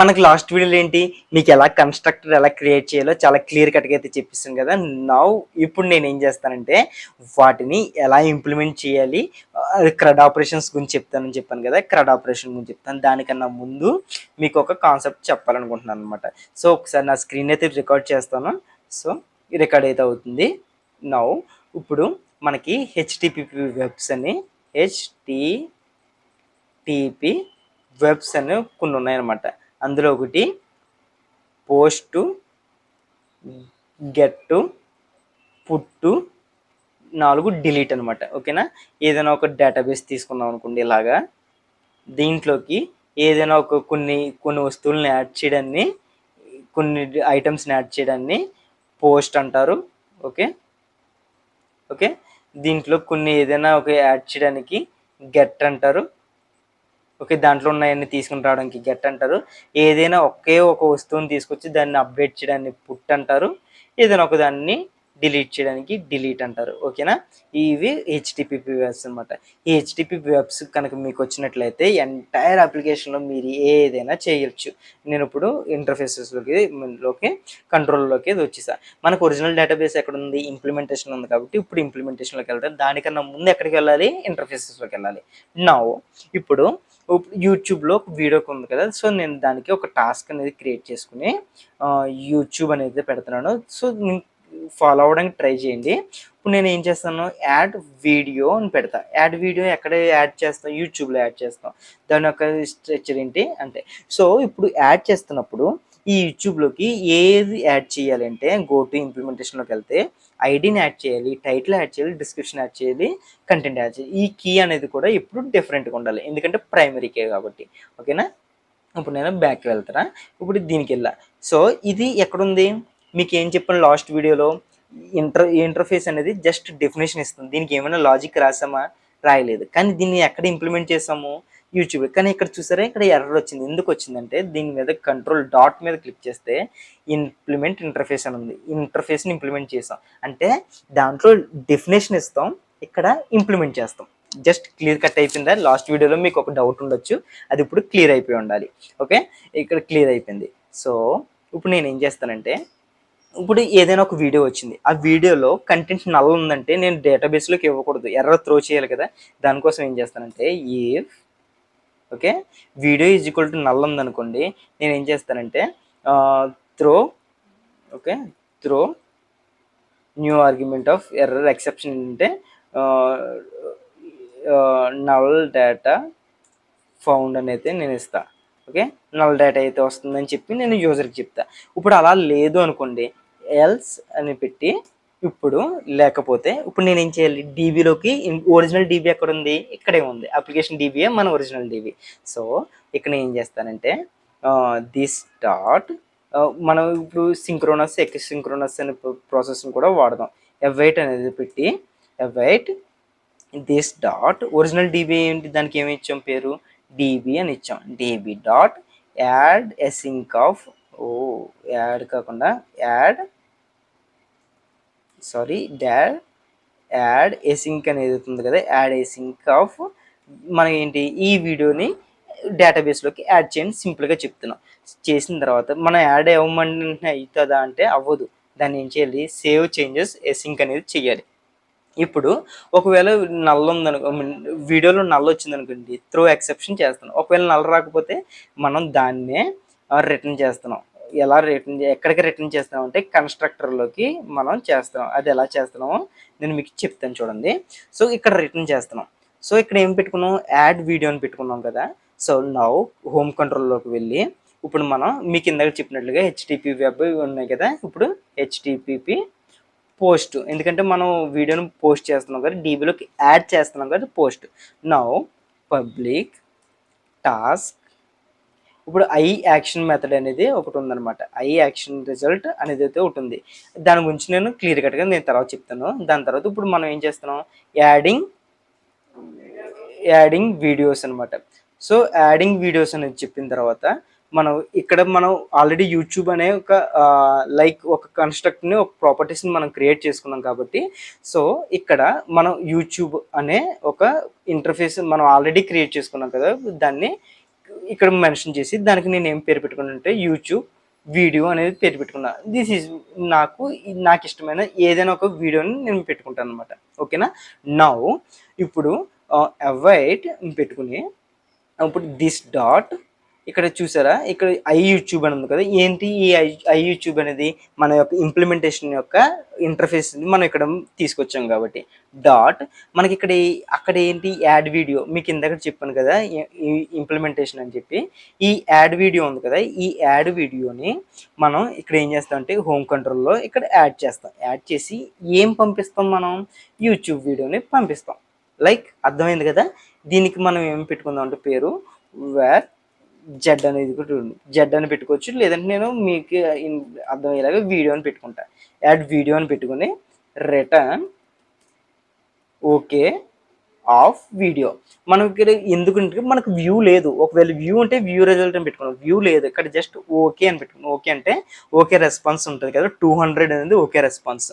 మనకి లాస్ట్ వీడియోలో ఏంటి? మీకు ఎలా కన్స్ట్రక్టర్ ఎలా క్రియేట్ చేయాలో చాలా క్లియర్ కట్గా అయితే చెప్పిస్తాను కదా. నౌ ఇప్పుడు నేను ఏం చేస్తానంటే వాటిని ఎలా ఇంప్లిమెంట్ చేయాలి? క్రడ్ ఆపరేషన్స్ గురించి చెప్తానని చెప్పాను కదా. క్రడ్ ఆపరేషన్ గురించి చెప్తాను. దానికన్నా ముందు మీకు ఒక కాన్సెప్ట్ చెప్పాలనుకుంటున్నాను అనమాట సో ఒకసారి నా స్క్రీన్ అయితే రికార్డ్ చేస్తాను. సో రికార్డ్ అయితే అవుతుంది. నౌ ఇప్పుడు మనకి హెచ్టిపిపి వెబ్స్ అని హెచ్టిటిపి వెబ్స్ అని కొన్ని ఉన్నాయన్నమాట. అందులో ఒకటి పోస్టు గెట్టు పుట్టు నాలుగు డిలీట్ అనమాట ఓకేనా? ఏదైనా ఒక డేటాబేస్ తీసుకున్నాం అనుకోండి ఇలాగా. దీంట్లోకి ఏదైనా ఒక కొన్ని కొన్ని వస్తువులను యాడ్ చేయడాన్ని కొన్ని ఐటమ్స్ని యాడ్ చేయడాన్ని పోస్ట్ అంటారు. ఓకే? ఓకే? దీంట్లో కొన్ని ఏదైనా ఒక యాడ్ చేయడానికి గెట్ అంటారు. ఓకే దాంట్లో ఉన్నాయన్ని తీసుకుని రావడానికి గెట్ అంటారు. ఏదైనా ఒకే ఒక వస్తువుని తీసుకొచ్చి దాన్ని అప్డేట్ చేయడాన్ని పుట్ అంటారు. ఏదైనా ఒక దాన్ని డిలీట్ చేయడానికి డిలీట్ అంటారు. ఓకేనా? ఇవి హెచ్టిపిపి వెబ్స్ అనమాట ఈ హెచ్టిపిపి వెబ్స్ కనుక మీకు వచ్చినట్లయితే ఎంటైర్ అప్లికేషన్లో మీరు ఏదైనా చేయొచ్చు. నేను ఇప్పుడు ఇంటర్ఫేసెస్లోకి లోకి కంట్రోల్లోకి వచ్చేసా. మనకు ఒరిజినల్ డేటాబేస్ ఎక్కడ ఉంది ఇంప్లిమెంటేషన్ ఉంది కాబట్టి ఇప్పుడు ఇంప్లిమెంటేషన్లోకి వెళ్తారు. దానికన్నా ముందు ఎక్కడికి వెళ్ళాలి? ఇంటర్ఫేసెస్లోకి వెళ్ళాలి. నా ఇప్పుడు యూట్యూబ్లో ఒక వీడియోకి ఉంది కదా. సో నేను దానికి ఒక టాస్క్ అనేది క్రియేట్ చేసుకుని యూట్యూబ్ అనేది పెడుతున్నాను. సో ఫాలో అవ్వడానికి ట్రై చేయండి. ఇప్పుడు నేను ఏం చేస్తాను యాడ్ వీడియో అని పెడతా. యాడ్ వీడియో ఎక్కడ యాడ్ చేస్తాం యూట్యూబ్లో యాడ్ చేస్తాం దాని యొక్క స్ట్రక్చర్ ఏంటి? అంటే సో ఇప్పుడు యాడ్ చేస్తున్నప్పుడు ఈ యూట్యూబ్లోకి ఏది యాడ్ చేయాలంటే గో టు ఇంప్లిమెంటేషన్లోకి వెళ్తే ఐడిని యాడ్ చేయాలి టైటిల్ యాడ్ చేయాలి డిస్క్రిప్షన్ యాడ్ చేయాలి కంటెంట్ యాడ్ చేయాలి. ఈ కీ అనేది కూడా ఎప్పుడు డిఫరెంట్గా ఉండాలి. ఎందుకంటే ప్రైమరీ కే కాబట్టి. ఓకేనా? ఇప్పుడు నేను బ్యాక్కి వెళ్తారా ఇప్పుడు దీనికి వెళ్ళా. సో ఇది ఎక్కడుంది? మీకు ఏం చెప్పాను లాస్ట్ వీడియోలో ఇంటర్ ఇంటర్ఫేస్ అనేది జస్ట్ డెఫినేషన్ ఇస్తుంది. దీనికి ఏమైనా లాజిక్ రాసామా? రాయలేదు. కానీ దీన్ని ఎక్కడ ఇంప్లిమెంట్ చేసాము? యూట్యూబ్ కానీ ఇక్కడ చూసారా? ఇక్కడ ఎర్రర్ వచ్చింది. ఎందుకు వచ్చిందంటే దీని మీద కంట్రోల్ డాట్ మీద క్లిక్ చేస్తే ఇంప్లిమెంట్ ఇంటర్ఫేస్ అని ఉంది. ఇంటర్ఫేస్ని ఇంప్లిమెంట్ చేసాం. అంటే దాంట్లో డెఫినేషన్ ఇస్తాం. ఇక్కడ ఇంప్లిమెంట్ చేస్తాం. జస్ట్ క్లియర్ కట్ అయిపోయిందా? లాస్ట్ వీడియోలో మీకు ఒక డౌట్ ఉండొచ్చు. అది ఇప్పుడు క్లియర్ అయిపోయి ఉండాలి. ఓకే ఇక్కడ క్లియర్ అయిపోయింది. సో ఇప్పుడు నేను ఏం చేస్తానంటే ఇప్పుడు ఏదైనా ఒక వీడియో వచ్చింది. ఆ వీడియోలో కంటెంట్ నల్ల ఉందంటే నేను డేటాబేస్లోకి ఇవ్వకూడదు. ఎర్ర త్రో చేయాలి కదా. దానికోసం ఏం చేస్తానంటే ఈ okay? Video is equal to null ఉందనుకోండి నేను ఏం చేస్తానంటే throw okay? Throw new argument of error exception అంటే నల్ డేటా ఫౌండ్ అని అయితే నేను ఇస్తా ఓకే? నల్ డేటా అయితే వస్తుందని చెప్పి నేను యూజర్కి చెప్తా. ఇప్పుడు అలా లేదు అనుకోండి ఎల్స్ అని పెట్టి ఇప్పుడు లేకపోతే ఇప్పుడు నేను ఏం చేయాలి డీబీలోకి ఒరిజినల్ డీబీ ఎక్కడ ఉంది ఇక్కడే ఉంది. అప్లికేషన్ డీబీయే మన ఒరిజినల్ డీబీ సో ఇక్కడ నేను ఏం చేస్తానంటే దిస్ డాట్ మనం ఇప్పుడు సింక్రోనస్ ఎక్ సింక్రోనస్ అనే ప్రాసెస్ని కూడా వాడదాం. ఎవైట్ అనేది పెట్టి await this dot original DB ఏంటి? దానికి ఏమి ఇచ్చాం పేరు? డీబీ అని ఇచ్చాం. DB dot add async of oh add కాకుండా add sorry dot add async అనేది అవుతుంది కదా యాడ్ ఏసింక్ ఆఫ్ మనం ఏంటి ఈ వీడియోని డేటాబేస్లోకి యాడ్ చేయండి సింపుల్గా చెప్తున్నాం. చేసిన తర్వాత మనం యాడ్ అవ్వమంటే అవుతుందా అంటే అవ్వదు. దాన్ని ఏం చేయాలి సేవ్ చేంజెస్ ఎసింక్ అనేది చేయాలి. ఇప్పుడు ఒకవేళ నల్ల ఉందనుకో వీడియోలో నల్ల వచ్చింది అనుకోండి త్రో ఎక్సెప్షన్ చేస్తున్నాం. ఒకవేళ నల్ల రాకపోతే మనం దాన్నే uh, రిటర్న్ చేస్తున్నాం. ఎలా రిటర్న్ ఎక్కడికి రిటర్న్ చేస్తున్నాం అంటే కన్స్ట్రక్టర్లోకి మనం చేస్తున్నాం అది ఎలా చేస్తున్నామో నేను మీకు చెప్తాను చూడండి. సో ఇక్కడ రిటర్న్ చేస్తున్నాం. సో ఇక్కడ ఏం పెట్టుకున్నాం? యాడ్ వీడియో అని పెట్టుకున్నాం కదా. సో నౌ హోమ్ కంట్రోల్లోకి వెళ్ళి ఇప్పుడు మనం మీకు ఇందాక చెప్పినట్లుగా హెచ్టిపి వెబ్ ఉన్నాయి కదా. ఇప్పుడు హెచ్టిపిపి పోస్ట్ ఎందుకంటే మనం వీడియోని పోస్ట్ చేస్తున్నాం కదా. డీబీలోకి యాడ్ చేస్తున్నాం కదా పోస్ట్ నౌ పబ్లిక్ టాస్క్ ఇప్పుడు ఐ యాక్షన్ మెథడ్ అనేది ఒకటి ఉందన్నమాట. ఐ యాక్షన్ రిజల్ట్ అనేది అయితే ఉంటుంది దాని గురించి నేను క్లియర్ కట్గా నేను తర్వాత చెప్తాను. దాని తర్వాత ఇప్పుడు మనం ఏం చేస్తున్నాం? యాడింగ్ యాడింగ్ వీడియోస్ అనమాట సో యాడింగ్ వీడియోస్ అనేది చెప్పిన తర్వాత మనం ఇక్కడ మనం ఆల్రెడీ యూట్యూబ్ అనే ఒక లైక్ ఒక కన్స్ట్రక్ట్ని ఒక ప్రాపర్టీస్ని మనం క్రియేట్ చేసుకున్నాం కాబట్టి సో ఇక్కడ మనం యూట్యూబ్ అనే ఒక ఇంటర్ఫేస్ మనం ఆల్రెడీ క్రియేట్ చేసుకున్నాం కదా దాన్ని ఇక్కడ మెన్షన్ చేసి దానికి నేను ఏం పేరు పెట్టుకున్నానంటే యూట్యూబ్ వీడియో అనేది పేరు పెట్టుకున్నా. దిస్ ఈజ్ నాకు నాకు ఇష్టమైన ఏదైనా ఒక వీడియోని నేను పెట్టుకుంటాను అనమాట ఓకేనా నౌ? ఇప్పుడు uh, అవైట్ పెట్టుకుని ఇప్పుడు దిస్ డాట్ ఇక్కడ చూసారా? ఇక్కడ ఐ యూట్యూబ్ అని ఉంది కదా? ఏంటి ఈ ఐ ఐ యూట్యూబ్ అనేది మన యొక్క ఇంప్లిమెంటేషన్ యొక్క ఇంటర్ఫేస్ మనం ఇక్కడ తీసుకొచ్చాం కాబట్టి. డాట్ మనకి ఇక్కడ అక్కడ ఏంటి యాడ్ వీడియో మీకు ఇందాక చెప్పాను కదా ఈ ఇంప్లిమెంటేషన్ అని చెప్పి. ఈ యాడ్ వీడియో ఉంది కదా ఈ యాడ్ వీడియోని మనం ఇక్కడ ఏం చేస్తామంటే హోమ్ కంట్రోల్లో ఇక్కడ యాడ్ చేస్తాం. యాడ్ చేసి ఏం పంపిస్తాం మనం? యూట్యూబ్ వీడియోని పంపిస్తాం. లైక్ అర్థమైంది కదా? దీనికి మనం ఏం పెట్టుకుందాం అంటే పేరు వేర్ జెడ్ అనేది కూడా జెడ్ అని పెట్టుకోవచ్చు లేదంటే నేను మీకు అర్థమయ్యేలాగా వీడియో అని పెట్టుకుంటా. యాడ్ వీడియో అని పెట్టుకుని రిటర్న్ ఓకే ఆఫ్ వీడియో. మనం ఇక్కడ ఎందుకంటే మనకు వ్యూ లేదు. ఒకవేళ వ్యూ అంటే వ్యూ రిజల్ట్ అని పెట్టుకున్నాం. వ్యూ లేదు. ఇక్కడ జస్ట్ ఓకే అని పెట్టుకున్నాం. ఓకే అంటే ఓకే రెస్పాన్స్ ఉంటుంది కదా. టూ హండ్రెడ్ అనేది ఓకే రెస్పాన్స్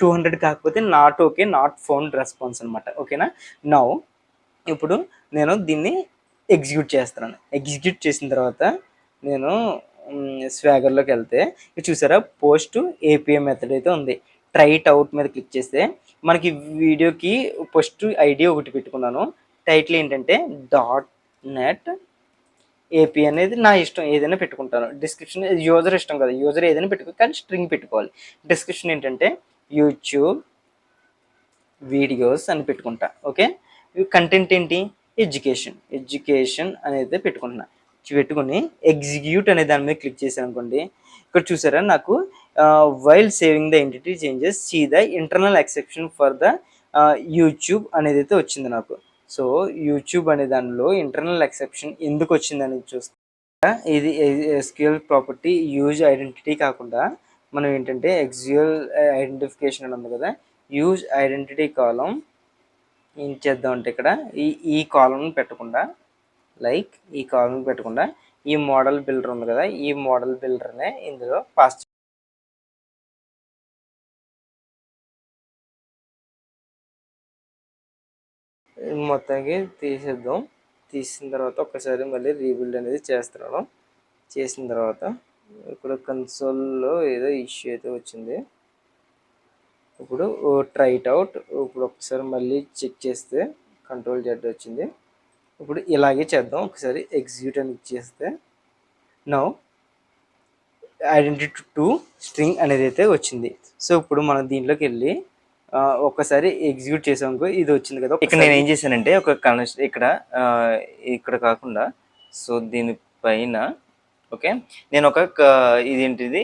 టూ హండ్రెడ్ కాకపోతే not okay not found response అనమాట ఓకేనా? నౌ ఇప్పుడు నేను దీన్ని ఎగ్జిక్యూట్ చేస్తున్నాను. ఎగ్జిక్యూట్ చేసిన తర్వాత నేను స్వాగర్లోకి వెళ్తే ఇది చూసారా పోస్ట్ ఏపీఐ మెథడ్ అయితే ఉంది. ట్రైట్ అవుట్ మీద క్లిక్ చేస్తే మనకి వీడియోకి ఫస్ట్ ఐడి ఒకటి పెట్టుకున్నాను. టైటిల్ ఏంటంటే డాట్ నెట్ ఏపీ అనేది నా ఇష్టం ఏదైనా పెట్టుకుంటాను. డిస్క్రిప్షన్ యూజర్ ఇష్టం కదా యూజర్ ఏదైనా పెట్టుకో కానీ స్ట్రింగ్ పెట్టుకోవాలి. డిస్క్రిప్షన్ ఏంటంటే యూట్యూబ్ వీడియోస్ అని పెట్టుకుంటా ఓకే కంటెంట్ ఏంటి? ఎడ్యుకేషన్. ఎడ్యుకేషన్ అనేది పెట్టుకుంటున్నా. పెట్టుకుని ఎగ్జిక్యూట్ అనే దాని మీద క్లిక్ చేశాను అనుకోండి. ఇక్కడ చూసారా నాకు while saving the entity changes see the internal exception for the YouTube అనేది అయితే వచ్చింది నాకు. సో యూట్యూబ్ అనే దానిలో ఇంటర్నల్ ఎక్సెప్షన్ ఎందుకు వచ్చింది చూస్తే చూస్తా ఇది ఎస్క్యూఎల్ ప్రాపర్టీ యూజ్ ఐడెంటిటీ కాకుండా మనం ఏంటంటే ఎక్స్యూఎల్ ఐడెంటిఫికేషన్ అని ఉంది కదా యూజ్ ఐడెంటిటీ కాలం ఏం చేద్దాం అంటే ఇక్కడ ఈ ఈ కాలం పెట్టకుండా లైక్ ఈ కాలం పెట్టకుండా ఈ మోడల్ బిల్డర్ ఉంది కదా ఈ మోడల్ బిల్డర్నే ఇందులో పాస్ మొత్తానికి తీసేద్దాం. తీసిన తర్వాత ఒకసారి మళ్ళీ రీబిల్డ్ అనేది చేస్తున్నాను. చేసిన తర్వాత ఇక్కడ కన్సోల్లో ఏదో ఇష్యూ అయితే వచ్చింది. ఇప్పుడు ట్రైట్ అవుట్ ఇప్పుడు ఒకసారి మళ్ళీ చెక్ చేస్తే కంట్రోల్ జెడ్ వచ్చింది. ఇప్పుడు ఇలాగే చేద్దాం. ఒకసారి ఎగ్జిక్యూట్ అని చేస్తే నౌ ఐడెంటిటీ టు స్ట్రింగ్ అనేది అయితే వచ్చింది. సో ఇప్పుడు మనం దీంట్లోకి వెళ్ళి ఆ, ఒక్కసారి ఎగ్జిక్యూట్ చేసామనుకో ఇది వచ్చింది కదా. ఇక్కడ నేను ఏం చేశానంటే ఒక కనెక్షన్ ఇక్కడ ఇక్కడ కాకుండా సో దీనిపైన ఓకే నేను ఒక ఇదేంటిది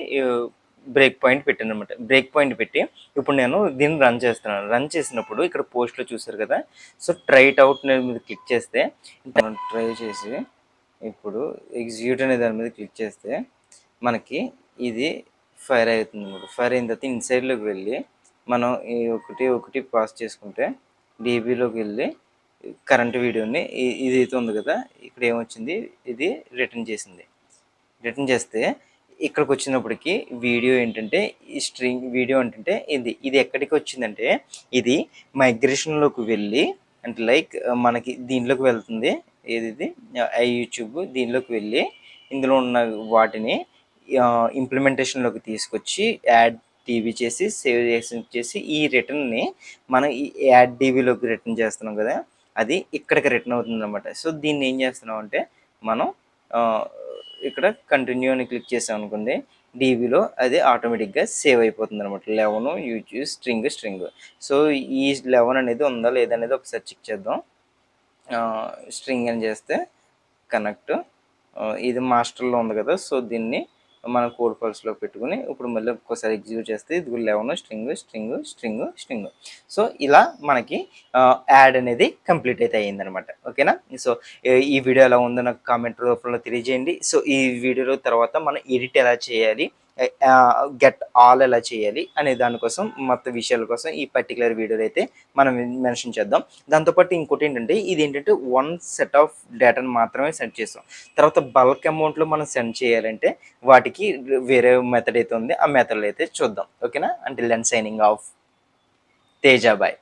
బ్రేక్ పాయింట్ పెట్టాను అనమాట బ్రేక్ పాయింట్ పెట్టి ఇప్పుడు నేను దీన్ని రన్ చేస్తున్నాను. రన్ చేసినప్పుడు ఇక్కడ పోస్ట్లో చూసారు కదా? సో ట్రైట్ అవుట్ మీద క్లిక్ చేస్తే మనం ట్రై చేసి ఇప్పుడు ఎగ్జిక్యూట్ అనే దాని మీద క్లిక్ చేస్తే మనకి ఇది ఫైర్ అవుతుంది అనమాట ఫైర్ అయిన తర్వాత ఇన్సైడ్లోకి వెళ్ళి మనం ఈ ఒకటి ఒకటి పాస్ చేసుకుంటే డీబీలోకి వెళ్ళి కరెంట్ వీడియోని ఇది అయితే ఉంది కదా? ఇక్కడ ఏమొచ్చింది? ఇది రిటర్న్ చేసింది. రిటర్న్ చేస్తే ఇక్కడికి వచ్చినప్పటికి వీడియో ఏంటంటే ఈ స్ట్రింగ్ వీడియో ఏంటంటే ఇది ఇది ఎక్కడికి వచ్చిందంటే ఇది మైగ్రేషన్లోకి వెళ్ళి అంటే లైక్ మనకి దీనిలోకి వెళ్తుంది. ఏది ఇది ఐ యూట్యూబ్ దీనిలోకి వెళ్ళి ఇందులో ఉన్న వాటిని ఇంప్లిమెంటేషన్లోకి తీసుకొచ్చి యాడ్ టీవీ చేసి సేవ్ చేసి చేసి ఈ రిటర్న్ని మనం ఈ యాడ్ టీవీలోకి రిటర్న్ చేస్తున్నాం కదా అది ఇక్కడికి రిటర్న్ అవుతుంది అనమాట సో దీన్ని ఏం చేస్తున్నాం అంటే మనం ఇక్కడ కంటిన్యూ అని క్లిక్ చేసాం అనుకోండి డీబీలో అది ఆటోమేటిక్గా సేవ్ అయిపోతుంది అనమాట. Eleven YouTube string string so ఈ లెవెన్ అనేది ఉందా లేదా అనేది ఒకసారి చెక్ చేద్దాం. స్ట్రింగ్ అని చేస్తే కనెక్ట్ ఇది మాస్టర్లో ఉంది కదా సో దీన్ని మనం కోడ్ పల్స్లో పెట్టుకుని ఇప్పుడు మళ్ళీ ఒక్కోసారి ఎగ్జిక్యూట్ చేస్తే ఇది eleven. String string string string so ఇలా మనకి యాడ్ అనేది కంప్లీట్ అయితే అయ్యిందనమాట ఓకేనా? సో ఈ వీడియో ఎలా ఉందో నాకు కామెంట్ రూపంలో తెలియజేయండి. సో ఈ వీడియోలో తర్వాత మనం ఎడిట్ ఎలా చేయాలి? గెట్ ఆల్ ఎలా చేయాలి అనే దానికోసం మొత్తం విషయాల కోసం ఈ పర్టికులర్ వీడియోలో అయితే మనం మెన్షన్ చేద్దాం. దాంతోపాటు ఇంకోటి ఏంటంటే ఇది ఏంటంటే వన్ సెట్ ఆఫ్ డేటాను మాత్రమే సెండ్ చేస్తాం. తర్వాత బల్క్ అమౌంట్లో మనం సెండ్ చేయాలంటే వాటికి వేరే మెథడ్ అయితే ఉంది. ఆ మెథడ్లో అయితే చూద్దాం. ఓకేనా అంటే లెన్ సైనింగ్ ఆఫ్ తేజాబాయ్